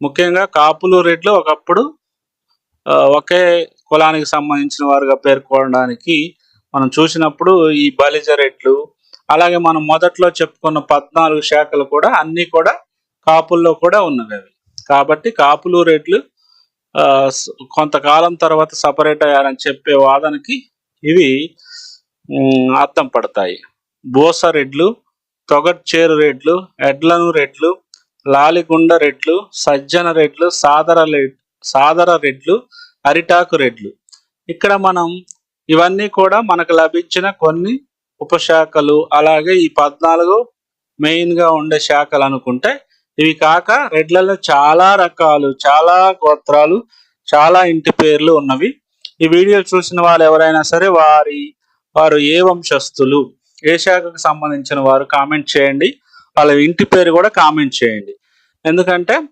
ముఖ్యంగా కాపులు రెడ్లు ఒకప్పుడు ఒకే కులానికి సంబంధించిన వారుగా పేర్కొనడానికి మనం చూసినప్పుడు ఈ బలిజ రెడ్లు అలాగే మనం మొదట్లో చెప్పుకున్న పద్నాలుగు శాఖలు కూడా అన్నీ కూడా కాపుల్లో కూడా ఉన్నవి అవి. కాబట్టి కాపులు రెడ్లు కొంతకాలం తర్వాత సపరేట్ అయ్యారని చెప్పే వాదనకి ఇవి అర్థం పడతాయి. బోస రెడ్లు తొగట్చేరు రెడ్లు ఎడ్లను రెడ్లు లాలిగుండ రెడ్లు సజ్జన రెడ్లు సాదర రెడ్ సాదర రెడ్లు అరిటాకు రెడ్లు. ఇక్కడ మనం ఇవన్నీ కూడా మనకు లభించిన కొన్ని ఉపశాఖలు అలాగే ఈ పద్నాలుగు మెయిన్గా ఉండే శాఖలు అనుకుంటే ఇవి కాక రెడ్లలో చాలా రకాలు చాలా గోత్రాలు చాలా ఇంటి పేర్లు ఉన్నవి. ఈ వీడియో చూసిన వాళ్ళు ఎవరైనా సరే వారి వారు ఏ వంశస్థులు ఏ శాఖకు సంబంధించిన వారు కామెంట్ చేయండి. వాళ్ళ ఇంటి పేరు కూడా కామెంట్ చేయండి. ఎందుకంటే